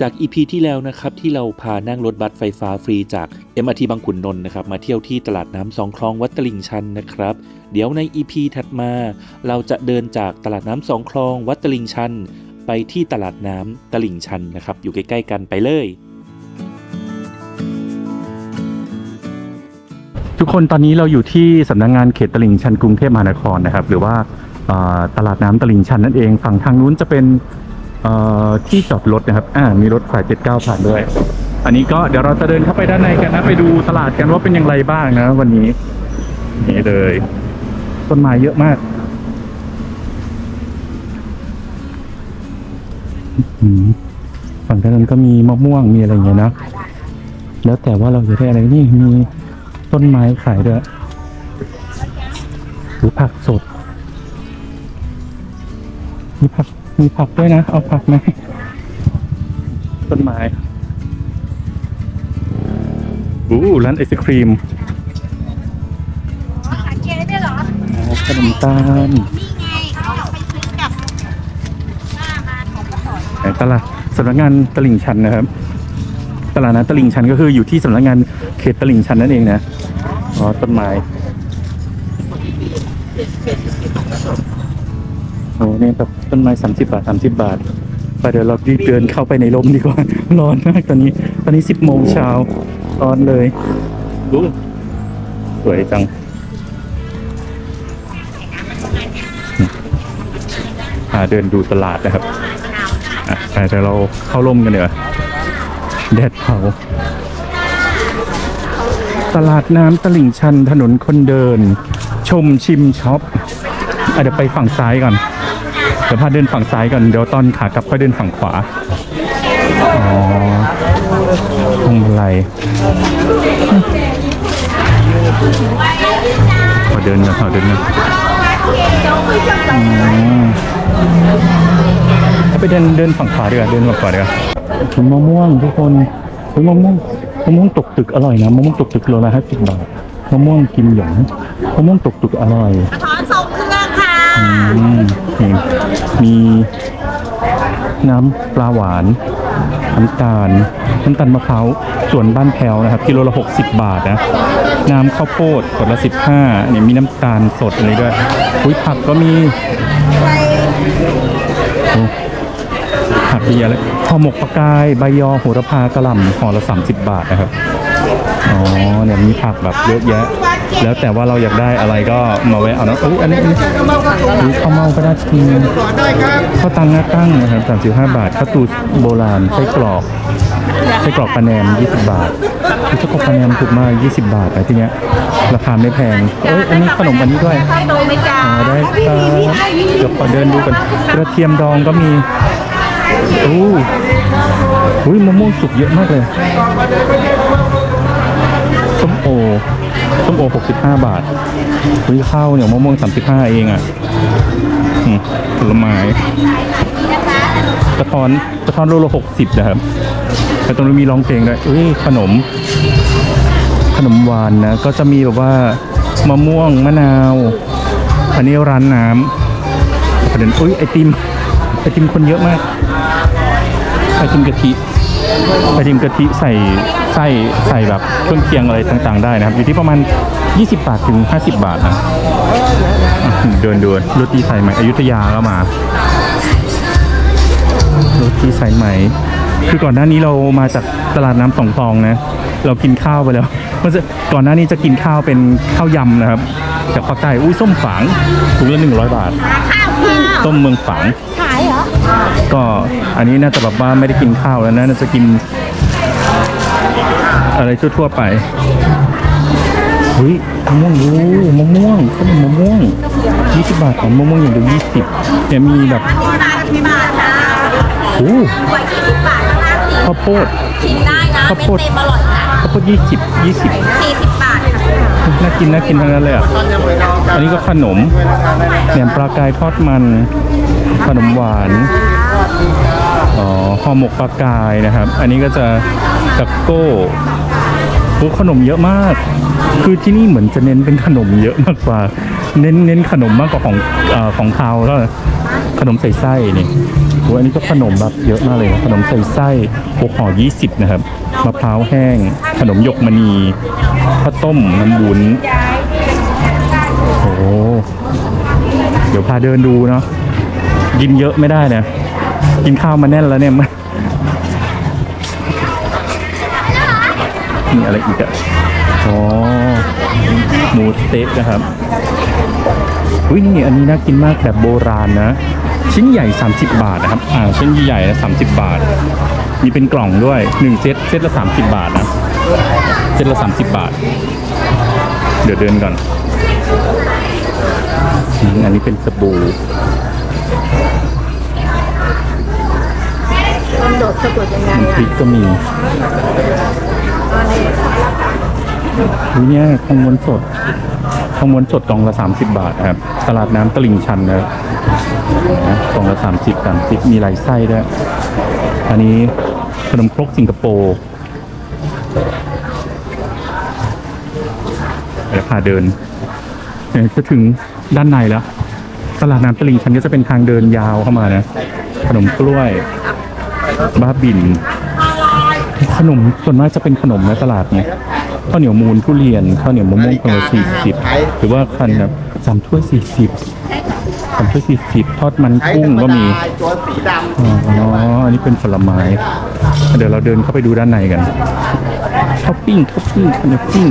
จาก EP ที่แล้วนะครับที่เราพานั่งรถบัสไฟฟ้าฟรีจาก MRT บางขุนนนท์นะครับมาเที่ยวที่ตลาดน้ำสองคลองวัดตลิ่งชันนะครับ เดี๋ยวใน EP ถัดมา เราจะเดินจากตลาดน้ำสองคลองวัดตลิ่งชัน ไปที่ตลาดน้ำตลิ่งชันนะครับอยู่ใกล้ๆกันไปเลย ทุกคนตอนนี้เราอยู่ที่สำนักงงานเขตตลิ่งชันกรุงเทพมหานครนะครับหรือว่าเอ่อตลาดน้ำตลิ่งชันนั่นเองฝั่งทางนู้นจะเป็น ที่จอดรถนะครับ อ่า มีรถสาย 79 ผ่านด้วย อันนี้ก็เดี๋ยวเราจะเดินเข้าไปด้านในกันนะ ไปดูตลาดกันว่าเป็นอย่างไรบ้างนะ วันนี้ นี่เลย ต้นไม้เยอะมากฝั่งด้านนั้นก็มีมะม่วงมีอะไรอย่างเงี้ยนะ แล้วแต่ว่าเราจะได้อะไรนี่มีต้นไม้ขายด้วย หรือผักสดมีผัก มีผักด้วยนะ เอาผักไหมต้นไม้อู้ร้านไอศครีมขายเค้กได้เหรอขนมตาลนี่ไงเขาเอาไปซื้อกับหน้ามาของกระป๋องไหนตลาดสำนักงานตลิ่งชันนะครับ ตลาดนัดตลิ่งชันก็คืออยู่ที่สำนักงานเขตตลิ่งชันนั่นเองนะอ๋อต้นไม้โอ้เนี่ยแบบ ต้นไม้สามสิบบาทสามสิบบาทไปเดี๋ยวเรารีบเดินเข้าไปในร่มดีกว่า ร้อนมากตอนนี้ ตอนนี้สิบโมงเช้าร้อนเลยดูสวยจังพาเดินดูตลาดนะครับอะไปเดี๋ยวเราเข้าร่มกันเดี๋ยวาแดดเผา ตลาดน้ำตลิ่งชันถนนคนเดิน ชมชิมช็อปอะเดี๋ยวไปฝั่งซ้ายก่อน เดี๋ยวพาเดินฝั่งซ้ายก่อน เดี๋ยวตอนขากลับค่อยเดินฝั่งขวา อ๋อพวงมาลัยขอเดินกันขอเดินกันอืมถ้าไปเดินเดินฝั่งขวาดีกว่าเดินฝั่งขวาดีกว่าถึงมะม่วงทุกคนถึงมะม่วงมะม่วงตกตึกอร่อยนะมะม่วงตกตึกโลละห้าสิบบาทมะม่วงกิมหยงมะม่วงตกตึกอร่อยถอนส่งเครื่องค่ะอืม นี่มีน้ำปลาหวาน น้ำตาล น้ำตาลมะพร้าวส่วนบ้านแพรวนะครับ กิโลละหกสิบบาทนะ น้ำข้าวโพดขวดละสิบห้านี่มีน้ำตาลสดอะไรด้วยอุ้ยผักก็มีผักเยอะเลยห่อหมกปลากาย ใบยอโหระพากระหล่ำห่อละ 30 บาทนะครับ อ๋อเนี่ยมีผักแบบเยอะแยะ แล้วแต่ว่าเราอยากได้อะไรก็มาแวะเอานะเอ้ยอันนี้อันนี้ดูข้าวเม่าก็ได้กินข้าวตังหน้าตั้งนะครับ35บาทข้าวตูโบราณไส้กรอกไส้กรอกปลาแหนม20บาทไส้กรอกปลาแหนมถูกมาก20บาทแต่ทีเนี้ยราคาไม่แพงเอ้ยอันนี้ขนมอันนี้ด้วยโตไหมจ๊ะอ๋อได้ครับเดี๋ยวขอเดินดูกันกระเทียมดองก็มีอู้อุ้ยมะม่วงสุกเยอะมากเลยส้ม โอส้มโอ 65 บาทอุ้ยข้าวเหนียวมะม่วง 35 เองอะผลไม้กระท้อนกระท้อนโลละ60 นะครับแล้วตรงนี้มีร้องเพลงด้วยอุ้ยขนม ขนมหวานนะ ก็จะมีแบบว่ามะม่วงมะนาวอันนี้ร้านน้ำประเด็นอุ้ยไอติมไอติมคนเยอะมากไอติมกะทิ ไอติมกะทิใส่ไส้ใส่แบบเครื่องเคียงอะไรต่างๆได้นะครับ อยู่ที่ประมาณ 20 บาทถึง 50 บาทนะอะเดินดูโรตีสายไหมอยุธยาก็มาโรตีสายไหม คือก่อนหน้านี้เรามาจากตลาดน้ำสองคลองนะ เรากินข้าวไปแล้วเมื่อจะก่อนหน้านี้จะกินข้าวเป็นข้าวยำนะครับจากภาคใต้อุ้ยส้มฝางถุงละหนึ่งร้อยบาทข้าวค่ะต้มเมืองฝางขายเหรอ ก็อันนี้น่าจะแบบว่าไม่ได้กินข้าวแล้วนะน่าจะกิน อะไรทั่วๆไปเฮ้ยมะม่วงดูมะม่วงขนมมะม่วงยี่สิบบาทของมะม่วงอย่างเดียวยี่สิบเนี่ยมีแบบที่บาทที่บาทนะโอ้หวยยี่สิบบาทข้างล่างสี่ข้าวโพดกินได้นะข้าวเป็นโพดเต็มอร่อยนะข้าวโพดยี่สิบยี่สิบสี่สิบบาทค่ะน่ากินน่ากินทั้งนั้นเลยอะอันนี้ก็ขนมแหนมปลากายทอดมัน ขนมหวาน อ๋อห่อหมกปลากายนะครับ อันนี้ก็จะตะโก้โอ้ขนมเยอะมาก คือที่นี่เหมือนจะเน้นเป็นขนมเยอะมากกว่า เน้นเน้นขนมมากกว่าของอของคาวแล้วขนมใส่ไส้นี่โอ้อันนี้ก็ขนมแบบเยอะมากเลยนะขนมใส่ไส้หกห่อยี่สิบนะครับมะพร้าวแห้ง ขนมหยกมณีข้าวต้มน้ำบุญโอ้โหเดี๋ยวพาเดินดูเนาะกินเยอะไม่ได้นะ กินข้าวมาแน่นแล้วเนี่ยมันมีอะไรอีกอะอ๋อ หมูสเต็กนะครับอุ้ยนี่อันนี้น่ากินมากแบบโบราณนะ ชิ้นใหญ่ 30 บาทนะครับ อ่า ชิ้นใหญ่นะ30บาท มีเป็นกล่องด้วย 1 เซต เซตละ 30 บาทนะ เซตละ 30 บาท เดี๋ยวเดินก่อน อันนี้เป็นสบู่ ดสะกดยังไงน้ำพริกก็มีอุ้ยเนี่ยทองม้วนสดทองม้วนสดกล่องละ 30 บาทครับตลาดน้ำตลิ่งชันนะครับนะกล่องละ 30 30 มีหลายไส้ด้วย อันนี้ขนมครกสิงคโปร์เดี๋ยวพาเดินจะถึงด้านในแล้ว ตลาดน้ำตลิ่งชันก็จะเป็นทางเดินยาวเข้ามานะ ขนมกล้วย บ้าบิน ขนมส่วนมากจะเป็นขนมในตลาดเนี่ยข้าวเหนียวมูนทุเรียนข้าวเหนียวมะม่วงคนละสี่สิบหรือว่าคันแบบสามถ้วยสี่สิบสามถ้วยสี่สิบทอดมันกุ้งก็มีตัวสีดำอ๋ออันนี้เป็นผลไม้ เดี๋ยวเราเดินเข้าไปดูด้านในกันท็อปปิ้งท็อปปิ้งขนมปิ้ง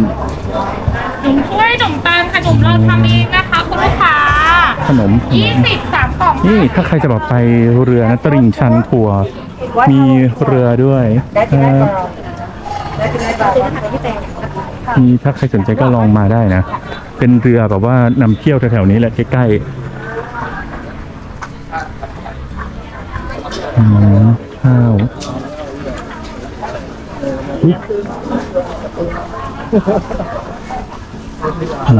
ขนมถ้วยขนมตาลขนมเราทำเองนะคะคุณลูกค้าขนม20 3กล่องนี่ถ้าใครจะแบบไปเรือนะตริ่งชันทัวร์ มีเรือด้วยเออมีถ้าใครสนใจก็ลองมาได้นะ เป็นเรือแบบว่านำเที่ยวแถวๆนี้แหละใกล้ๆอืมข้าวอุ๊ยอื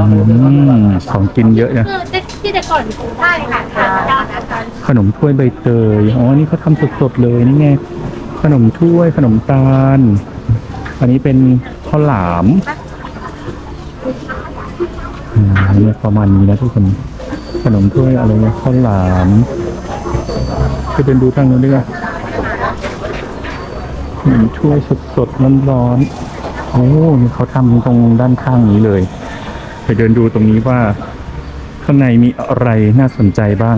มของกินเยอะนะคือที่แต่ก่อนได้ค่ะทา นได้นะคะขนมถ้วยใบเตย อ๋อ นี่เขาทำสดๆเลยนี่ไง ขนมถ้วยขนมตาล อันนี้เป็นข้าวหลามอืมเนี่ยประมาณนี้นะทุกคน ขนมถ้วยอะไรเนี่ยข้าวหลามไปเดินดูทางนู้นดีกว่าขนมถ้วยสดๆร้อนๆโอ้นี่เขาทำตรงด้านข้างนี้เลยไปเดินดูตรงนี้ว่าข้างในมีอะไรน่าสนใจบ้าง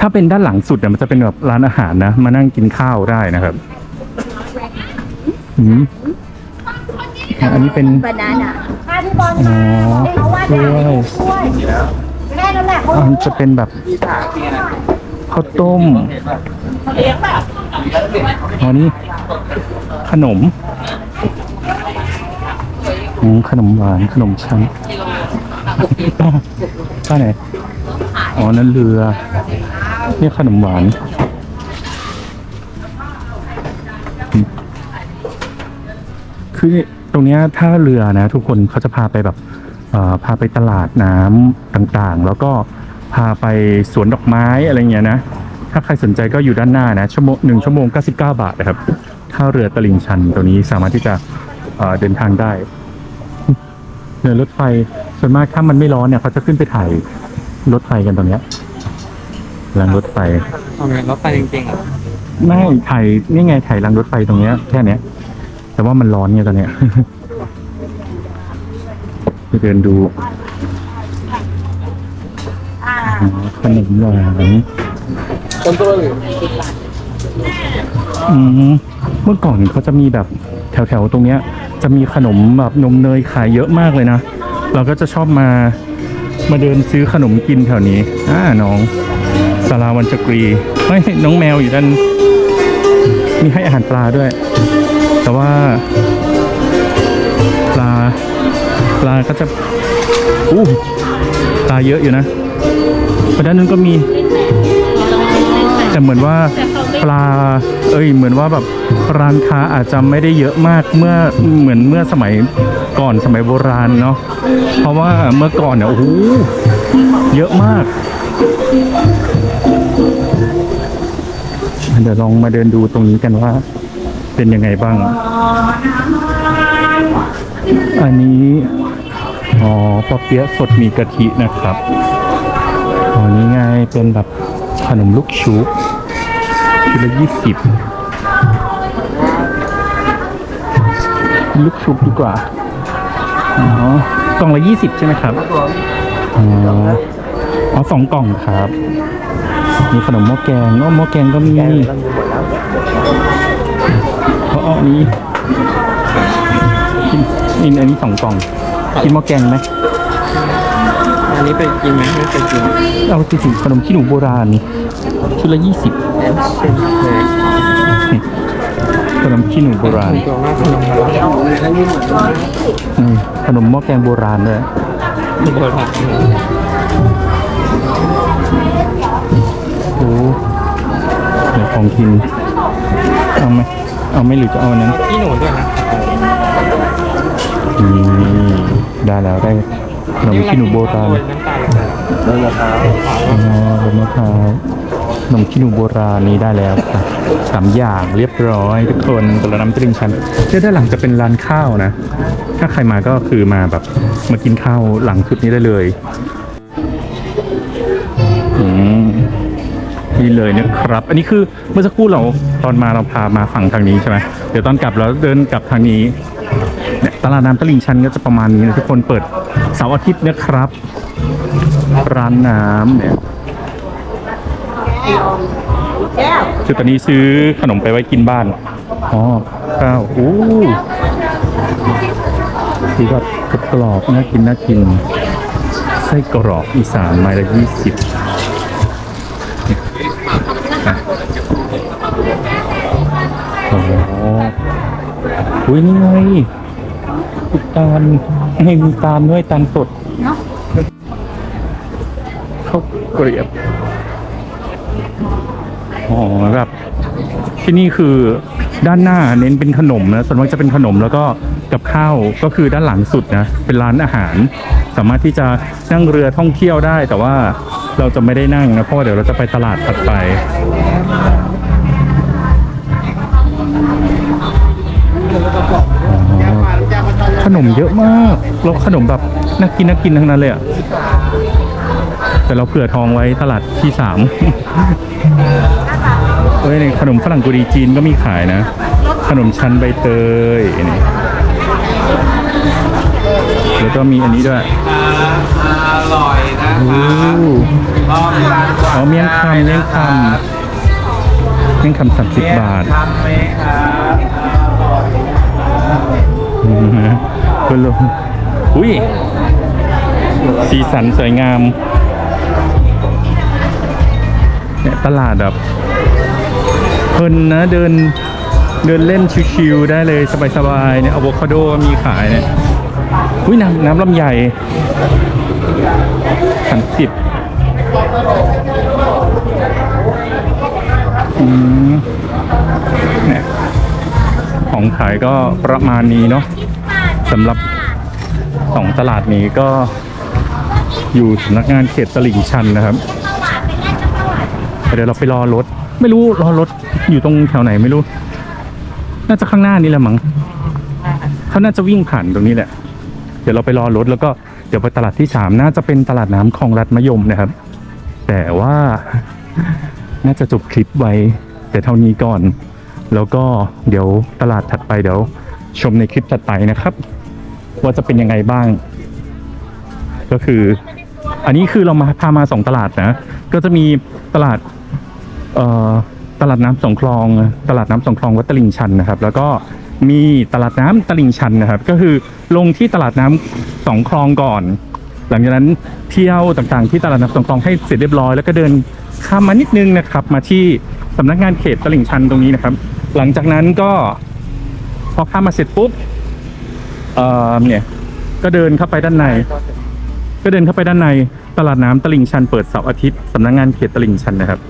ถ้าเป็นด้านหลังสุดเนี่ยมันจะเป็นแบบร้านอาหารนะ มานั่งกินข้าวได้นะครับอืมอะอันนี้เป็นบานาน่ะค่าที่บอลอ๋อเขาว่าด้ได้วยช่วยแค่นั้นแหละเขาอะมันจะเป็นแบบข้าวต้มเลี้ยงแบบอ๋อนี่ขนมอืมขนมหวานขนมชั้นป้าป้าไหนอ๋อนั่นเรือ นี่ขนมหวานคือตรงนี้ถ้าเรือนะ ทุกคนเขาจะพาไปแบบพาไปตลาดน้ำต่างๆ แล้วก็พาไปสวนดอกไม้อะไรเงี้ยนะ ถ้าใครสนใจก็อยู่ด้านหน้านะชั่วโมงหนึ่งชั่วโมง 99 บาทนะครับท่าเรือตลิ่งชันตัวนี้สามารถที่จะเดินทางได้เดินรถไฟส่วนมากถ้ามันไม่ร้อนเนี่ยเขาจะขึ้นไปถ่ายรถไฟกันตรงเนี้ย รางรถไฟเอาเงินรถไฟจริงๆอะไม่ถ่ายนี่ไงถ่ายรางรถไฟตรงเนี้ยแค่เนี้ย แต่ว่ามันร้อนไงตอนเนี้ยไปเดินดูอ๋อขนมหวานต้นตัวหรืออืมเมื่อก่อนเขาจะมีแบบแถวๆตรงเนี้ย จะมีขนมแบบนมเนยขายเยอะมากเลยนะ เราก็จะชอบมามาเดินซื้อขนมกินแถวนี้อ่าน้อง สาราวันจักรีเฮ้ยน้องแมวอยู่ด้านมีให้อาหารปลาด้วย แต่ว่า ปลา ปลาก็จะอู้ปลาเยอะอยู่นะไปด้านนู้นก็มี แต่เหมือนว่าปลา เอ้ย เหมือนว่าแบบร้านค้าอาจจะไม่ได้เยอะมากเมื่อเหมือนเมื่อสมัยก่อนสมัยโบราณเนาะเพราะว่าเมื่อก่อนเนี่ยโอ้โหเยอะมาก เดี๋ยวลองมาเดินดูตรงนี้กันว่า เป็นยังไงบ้าง อันนี้ อ๋อปอเปี๊ยะสดมีกะทินะครับอ๋อนี่ไงเป็นแบบขนมลูกชุบชุดละยี่สิบลูกชุบดีกว่าอ๋อกล่องละยี่สิบใช่ไหมครับ อ๋ออ๋อสองกล่องครับ มีขนมหม้อแกงอ๋อหม้อแกงก็มีอ๋ออันนี้กินกินอันนี้สองกล่องกินหม้อแกงไหมอันนี้ไปกินไหมไม่ไปกินเอาไปถึงขนมขี้หนูโบราณชุดละยี่สิบเลยขนมขี้หนูโบราณตัวมากขนมอะไรอืมขนมหม้อแกงโบราณด้วยที่โบราณ ของกิน เอาไหมเอาไหมหรือจะเอาอันนั้นพี่หนูด้วยนะอืมได้แล้วได้ขนมขี้หนูโบราณน้ำตาลแล้วนะครับอ๋อขนมมะพร้าวขนมขี้หนูโบราณนี้ได้แล้วครับสามอย่างเรียบร้อยทุกคนตลาดน้ำตลิ่งชันเดี๋ยวด้านหลังจะเป็นร้านข้าวนะ ถ้าใครมาก็คือมาแบบมากินข้าวหลังชุดนี้ได้เลย นี่เลยนะครับ อันนี้คือเมื่อสักครู่เราตอนมาเราพามาฝั่งทางนี้ใช่ไหมเดี๋ยวตอนกลับเราเดินกลับทางนี้เนี่ยตลาดน้ำตลิ่งชันก็จะประมาณนี้นะทุกคนเปิดเสาร์อาทิตย์นะครับ ร้านน้ำเนี่ยคือตอนนี้ซื้อขนมไปไว้กินบ้านอ๋อข้าวโอ้คือแบบกรอบน่ากินน่ากิน ไส้กรอกอีสานไม้ละยี่สิบ อุ้ยนี่ไงมีตาลให้มีตาลด้วยตาลสดเนาะข้าวเกรียบอ๋อแบบที่นี่คือด้านหน้าเน้นเป็นขนมนะส่วนมากจะเป็นขนมแล้วก็กับข้าวก็คือด้านหลังสุดนะเป็นร้านอาหาร สามารถที่จะนั่งเรือท่องเที่ยวได้ แต่ว่าเราจะไม่ได้นั่งนะเพราะว่าเดี๋ยวเราจะไปตลาดถัดไป ขนมเยอะมากแล้วขนมแบบน่ากินน่ากินทั้งนั้นเลยอะแต่เราเผื่อทองไว้ตลาดที่สามเอ้ยในขนมฝรั่งกุดีจีนก็มีขายนะ ขนมชั้นใบเตยนี่แล้วก็มีอันนี้ด้วยอร่อยนะโอ้ลองทานอ๋อเมี่ยงคำเมี่ยงคำเมี่ยงคำสามสิบบาททำไหม ครับอืมฮะคุณลุงอุ้ย สีสันสวยงามเนี่ยตลาดแบบเพลินนะเดินเดินเล่นชิวๆได้เลยสบายๆเนี่ยอะโวคาโดมีขายเนี่ยอุ้ยน้ำน้ำลำไยสามสิบอืม ของขายก็ประมาณนี้เนาะสำหรับสองตลาดนี้ก็อยู่สำนักงานเขตตลิ่งชันนะครับเดี๋ยวเราไปรอรถ ไม่รู้รอรถอยู่ตรงแถวไหนไม่รู้ น่าจะข้างหน้านี่แหละมั้งเขาน่าจะวิ่งผ่านตรงนี้แหละ เดี๋ยวเราไปรอรถแล้วก็เดี๋ยวไปตลาดที่สามน่าจะเป็นตลาดน้ำคลองรัดมะยมนะครับ แต่ว่าน่าจะจบคลิปไว้แต่เท่านี้ก่อน แล้วก็เดี๋ยวตลาดถัดไปเดี๋ยวชมในคลิปถัดไปนะครับ ว่าจะเป็นยังไงบ้าง ก็คือ อันนี้คือเรามาพามาสองตลาดนะ ก็จะมีตลาดเอ่อตลาดน้ำสองคลอง ตลาดน้ำสองคลองวัดตลิ่งชันนะครับ แล้วก็มีตลาดน้ำตลิ่งชันนะครับ ก็คือลงที่ตลาดน้ำสองคลองก่อน หลังจากนั้นเที่ยวต่างๆ ที่ตลาดน้ำสองคลองให้เสร็จเรียบร้อยแล้วก็เดินข้ามมานิดนึงนะครับ มาที่สำนักงานเขตตลิ่งชันตรงนี้นะครับ หลังจากนั้นก็พอข้ามมาเสร็จปุ๊บเอ่อเนี่ยก็เดินเข้าไปด้านใน ก็เดินเข้าไปด้านในตลาดน้ำตลิ่งชันเปิดเสาร์อาทิตย์สำนักงานเขตตลิ่งชันนะครับ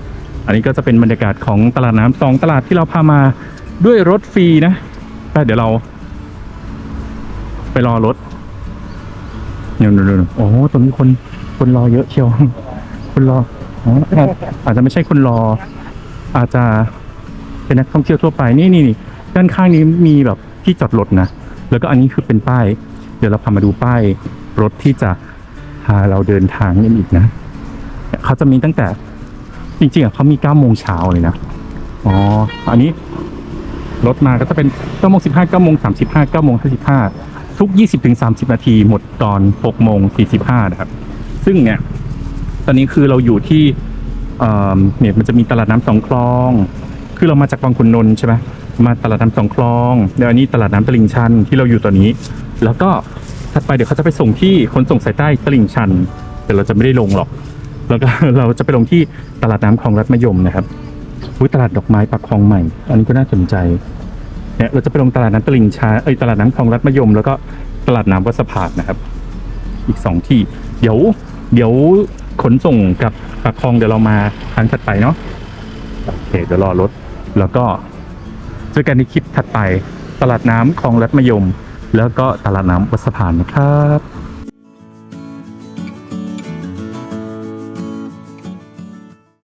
อันนี้ก็จะเป็นบรรยากาศของตลาดน้ำสองตลาดที่เราพามาด้วยรถฟรีนะไปเดี๋ยวเรา ไปรอรถเนี่ยดูๆๆโอ้โหตรงนี้คนคนรอเยอะเชียวคนรอออาจจะไม่ใช่คนรอ อาจจะ เป็นนักท่องเที่ยวทั่วไปนี่นี่นี่ด้านข้างนี้มีแบบที่จอดรถนะ แล้วก็อันนี้คือเป็นป้าย เดี๋ยวเราพามาดูป้ายรถที่จะพาเราเดินทางกันอีกนะเขาจะมีตั้งแต่จริงๆอะเขามีเก้าโมงเช้าเลยนะอ๋ออันนี้รถมาก็จะเป็นเก้าโมงสิบห้าเก้าโมงสามสิบห้าเก้าโมงห้าสิบห้าทุกยี่สิบถึงสามสิบนาทีหมดตอนหกโมงสี่สิบห้านะครับ ซึ่งเนี่ย ตอนนี้คือเราอยู่ที่เนี่ยมันจะมีตลาดน้ำสองคลอง คือเรามาจากบางขุนนนท์ใช่ไหมมาตลาดน้ำสองคลองแล้วอันนี้ตลาดน้ำตลิ่งชันที่เราอยู่ตอนนี้ แล้วก็ถัดไปเดี๋ยวเขาจะไปส่งที่ขนส่งสายใต้ตลิ่งชัน แต่เราจะไม่ได้ลงหรอก แล้วก็เราจะไปลงที่ตลาดน้ำคลองรัฐมะยมนะครับอุ้ยตลาดดอกไม้ปากคลองใหม่ อันนี้ก็น่าสนใจเนี่ยเราจะไปลงตลาดน้ำตลิ่งชันเอ้ยตลาดน้ำคลองรัฐมะยม แล้วก็ตลาดน้ำวัดสะพานนะครับ อีกสองที่ เดี๋ยวเดี๋ยวขนส่งกับปากคลองเดี๋ยวเรามาครั้งถัดไปเนาะโอเคเดี๋ยวรอรถ แล้วก็เจอกันในคลิปถัดไปตลาดน้ำคลองรัดมยม แล้วก็ตลาดน้ำวัดสะพานนะครับ